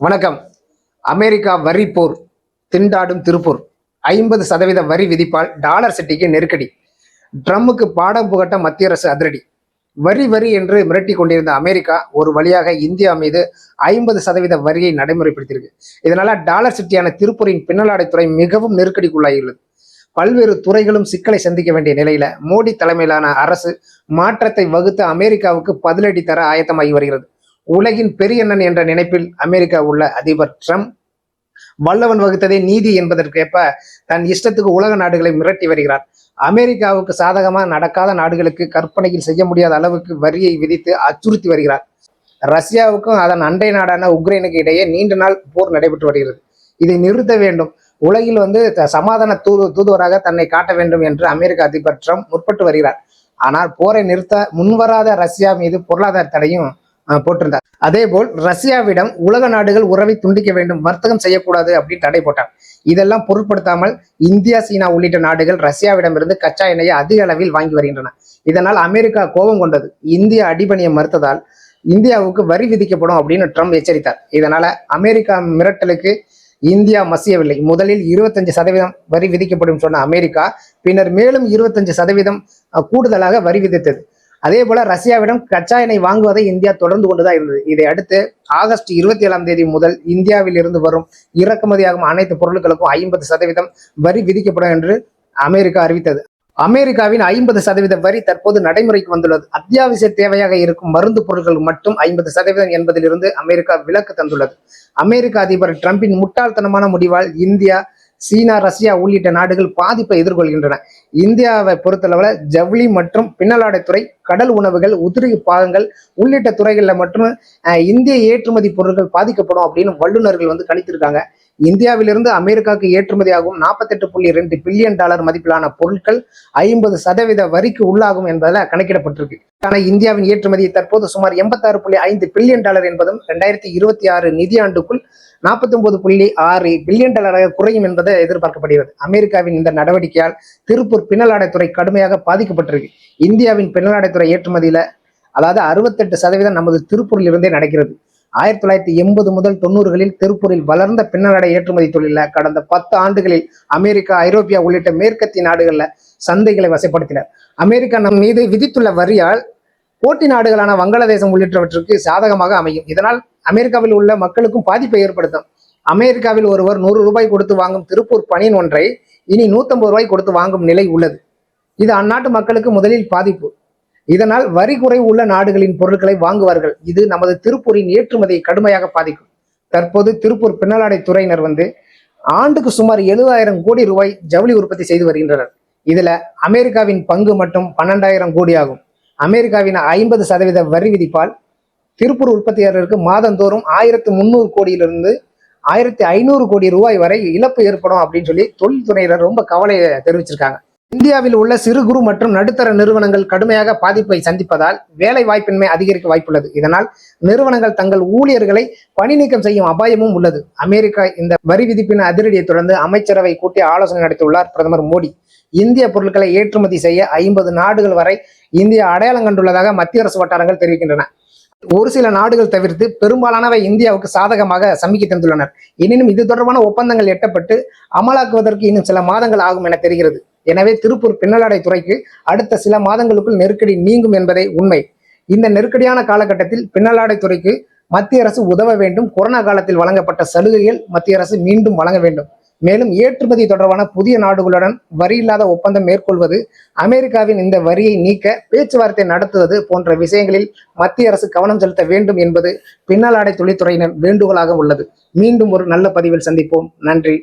வணக்கம். அமெரிக்கா வரி போர் திண்டாடும் திருப்பூர். ஐம்பது சதவீத வரி விதிப்பால் டாலர் சிட்டிக்கு நெருக்கடி. ட்ரம்முக்கு பாடம் புகட்ட மத்திய அரசு அதிரடி. வரி வரி என்று மிரட்டி கொண்டிருந்த அமெரிக்கா ஒரு வழியாக இந்தியா மீது ஐம்பது சதவீத வரியை நடைமுறைப்படுத்தியிருக்கு. இதனால டாலர் சிட்டியான திருப்பூரின் பின்னலாடைத்துறை மிகவும் நெருக்கடிக்குள்ளாகியுள்ளது. பல்வேறு துறைகளும் சிக்கலை சந்திக்க வேண்டிய நிலையில மோடி தலைமையிலான அரசு மாற்றத்தை வகுத்த அமெரிக்காவுக்கு பதிலடி தர ஆயத்தமாகி வருகிறது. உலகின் பெரியண்ணன் என்ற நினைப்பில் அமெரிக்கா உள்ள அதிபர் ட்ரம்ப் வல்லவன் வகுத்ததே நீதி என்பதற்கேற்ப தன் இஷ்டத்துக்கு உலக நாடுகளை மிரட்டி வருகிறார். அமெரிக்காவுக்கு சாதகமாக நடக்காத நாடுகளுக்கு கற்பனையில் செய்ய முடியாத அளவுக்கு வரியை விதித்து அச்சுறுத்தி வருகிறார். ரஷ்யாவுக்கும் அதன் அண்டை நாடான உக்ரைனுக்கு இடையே நீண்ட நாள் போர் நடைபெற்று வருகிறது. இதை நிறுத்த வேண்டும். உலகில் வந்து த- சமாதான தூது தூதுவராக தன்னை காட்ட வேண்டும் என்று அமெரிக்க அதிபர் ட்ரம்ப் முற்பட்டு வருகிறார். ஆனால் போரை நிறுத்த முன்வராத ரஷ்யா மீது பொருளாதார தடையும் அஹ், போட்டிருந்தார். அதேபோல் ரஷ்யாவிடம் உலக நாடுகள் உறவை துண்டிக்க வேண்டும் வர்த்தகம் செய்யக்கூடாது அப்படின்னு தடை போட்டார். இதெல்லாம் பொருட்படுத்தாமல் இந்தியா சீனா உள்ளிட்ட நாடுகள் ரஷ்யாவிடமிருந்து கச்சா எண்ணெயை அதிக அளவில் வாங்கி வருகின்றன. இதனால் அமெரிக்கா கோபம் கொண்டது. இந்தியா அடிபணியை மறுத்ததால் இந்தியாவுக்கு வரி விதிக்கப்படும் அப்படின்னு ட்ரம்ப் எச்சரித்தார். இதனால அமெரிக்கா மிரட்டலுக்கு இந்தியா மசியவில்லை. முதலில் இருபத்தஞ்சு சதவீதம் வரி விதிக்கப்படும் சொன்ன அமெரிக்கா பின்னர் மேலும் இருபத்தஞ்சு சதவீதம் அஹ், கூடுதலாக வரி விதித்தது. அதே போல ரஷ்யாவிடம் கச்சா எண்ணெய் வாங்குவதை இந்தியா தொடர்ந்து கொண்டுதான் இருந்தது. இதை அடுத்து ஆகஸ்ட் இருபத்தி ஏழாம் தேதி முதல் இந்தியாவில் இருந்து வரும் இறக்குமதியாகும் அனைத்து பொருட்களுக்கும் ஐம்பது சதவீதம் வரி விதிக்கப்படும் என்று அமெரிக்கா அறிவித்தது. அமெரிக்காவின் ஐம்பது சதவீத வரி தற்போது நடைமுறைக்கு வந்துள்ளது. அத்தியாவசிய தேவையாக இருக்கும் மருந்து பொருட்கள் மட்டும் ஐம்பது சதவீதம் என்பதிலிருந்து அமெரிக்கா விலக்கு தந்துள்ளது. அமெரிக்க அதிபர் ட்ரம்பின் முட்டாள்தனமான முடிவால் இந்தியா சீனா ரஷ்யா உள்ளிட்ட நாடுகள் பாதிப்பை எதிர்கொள்கின்றன. இந்தியாவை பொறுத்தளவுல ஜவுளி மற்றும் பின்னலாடைத்துறை கடல் உணவுகள் உதிரி பாகங்கள் உள்ளிட்ட துறைகளில் மட்டும் இந்திய ஏற்றுமதி பொருட்கள் பாதிக்கப்படும் அப்படின்னு வல்லுநர்கள் வந்து கணித்திருக்காங்க. இந்தியாவிலிருந்து அமெரிக்காவுக்கு ஏற்றுமதியாகும் நாற்பத்தெட்டு புள்ளி ரெண்டு பில்லியன் டாலர் மதிப்பிலான பொருட்கள் ஐம்பது சதவீத வரிக்கு உள்ளாகும் என்பதில் கணக்கிடப்பட்டிருக்கு. ஆனால் இந்தியாவின் ஏற்றுமதி தற்போது சுமார் எண்பத்தாறு புள்ளி ஐந்து பில்லியன் டாலர் என்பதும் ரெண்டாயிரத்தி இருபத்தி ஆறு நிதியாண்டுக்குள் நாற்பத்தி ஒன்பது புள்ளி ஆறு பில்லியன் டாலராக குறையும் என்பது எதிர்பார்க்கப்படுகிறது. அமெரிக்காவின் இந்த நடவடிக்கையால் திருப்பூர் பின்னலாடைத்துறை கடுமையாக பாதிக்கப்பட்டிருக்கு. இந்தியாவின் பின்னலாடைத்துறை ஏற்றுமதியில அதாவது அறுபத்தெட்டு சதவீதம் நமது திருப்பூரில் இருந்தே நடக்கிறது. ஆயிரத்தி தொள்ளாயிரத்தி எண்பது முதல் தொண்ணூறுகளில் திருப்பூரில் வளர்ந்த பின்னலடை ஏற்றுமதி தொழில கடந்த பத்து ஆண்டுகளில் அமெரிக்கா ஐரோப்பியா உள்ளிட்ட மேற்கத்திய நாடுகளில் சந்தைகளை வசப்படுத்தினர். அமெரிக்கா நம் மீது விதித்துள்ள வரியால் போட்டி நாடுகளான வங்காளதேசம் உள்ளிட்டவற்றுக்கு சாதகமாக அமையும். இதனால் அமெரிக்காவில் உள்ள மக்களுக்கும் பாதிப்பை ஏற்படுத்தும். அமெரிக்காவில் ஒருவர் நூறு ரூபாய் கொடுத்து வாங்கும் திருப்பூர் பணியின் ஒன்றை இனி நூத்தம்பது ரூபாய் கொடுத்து வாங்கும் நிலை உள்ளது. இது அந்நாட்டு மக்களுக்கு முதலில் பாதிப்பு. இதனால் வரி குறைவு உள்ள நாடுகளின் பொருட்களை வாங்குவார்கள். இது நமது திருப்பூரின் ஏற்றுமதியை கடுமையாக பாதிக்கும். தற்போது திருப்பூர் பின்னலாடை துறையினர் வந்து ஆண்டுக்கு சுமார் எழுபதாயிரம் கோடி ரூபாய் ஜவுளி உற்பத்தி செய்து வருகின்றனர். இதுல அமெரிக்காவின் பங்கு மட்டும் பன்னெண்டாயிரம் கோடி ஆகும். அமெரிக்காவின் ஐம்பது சதவீத வரி விதிப்பால் திருப்பூர் உற்பத்தியாளருக்கு மாதந்தோறும் ஆயிரத்து முந்நூறு கோடியிலிருந்து ஆயிரத்தி ஐநூறு கோடி ரூபாய் வரை இழப்பு ஏற்படும் அப்படின்னு சொல்லி தொழில்துறையினர் ரொம்ப கவலையை தெரிவிச்சிருக்காங்க. இந்தியாவில் உள்ள சிறு குறு மற்றும் நடுத்தர நிறுவனங்கள் கடுமையாக பாதிப்பை சந்திப்பதால் வேலை வாய்ப்பின்மை அதிகரிக்க வாய்ப்புள்ளது. இதனால் நிறுவனங்கள் தங்கள் ஊழியர்களை பணி நீக்கம் செய்யும் அபாயமும் உள்ளது. அமெரிக்கா இந்த வரி விதிப்பின் அதிரடியை தொடர்ந்து அமைச்சரவை கூட்டி ஆலோசனை நடத்தியுள்ளார் பிரதமர் மோடி. இந்திய பொருட்களை ஏற்றுமதி செய்ய ஐம்பது நாடுகள் வரை இந்தியா அடையாளம் கண்டுள்ளதாக மத்திய அரசு வட்டாரங்கள் தெரிவிக்கின்றன. ஒரு சில நாடுகள் தவிர்த்து பெரும்பாலானவை இந்தியாவுக்கு சாதகமாக சமிக்கை தந்துள்ளனர். எனினும் இது தொடர்பான ஒப்பந்தங்கள் எட்டப்பட்டு அமலாக்குவதற்கு இன்னும் சில மாதங்கள் ஆகும் என தெரிகிறது. எனவே திருப்பூர் பின்னலாடை துறைக்கு அடுத்த சில மாதங்களுக்குள் நெருக்கடி நீங்கும் என்பதே உண்மை. இந்த நெருக்கடியான காலகட்டத்தில் பின்னலாடை துறைக்கு மத்திய அரசு உதவ வேண்டும். கொரோனா காலத்தில் வழங்கப்பட்ட சலுகைகள் மத்திய அரசு மீண்டும் வழங்க வேண்டும். மேலும் ஏற்றுமதி தொடர்பான புதிய நாடுகளுடன் வரி இல்லாத ஒப்பந்தம் மேற்கொள்வது அமெரிக்காவின் இந்த வரியை நீக்க பேச்சுவார்த்தை நடத்துவது போன்ற விஷயங்களில் மத்திய அரசு கவனம் செலுத்த வேண்டும் என்பது பின்னலாடை தொழில்துறையினர் வேண்டுகோளாக உள்ளது. மீண்டும் ஒரு நல்ல பதிவில் சந்திப்போம். நன்றி.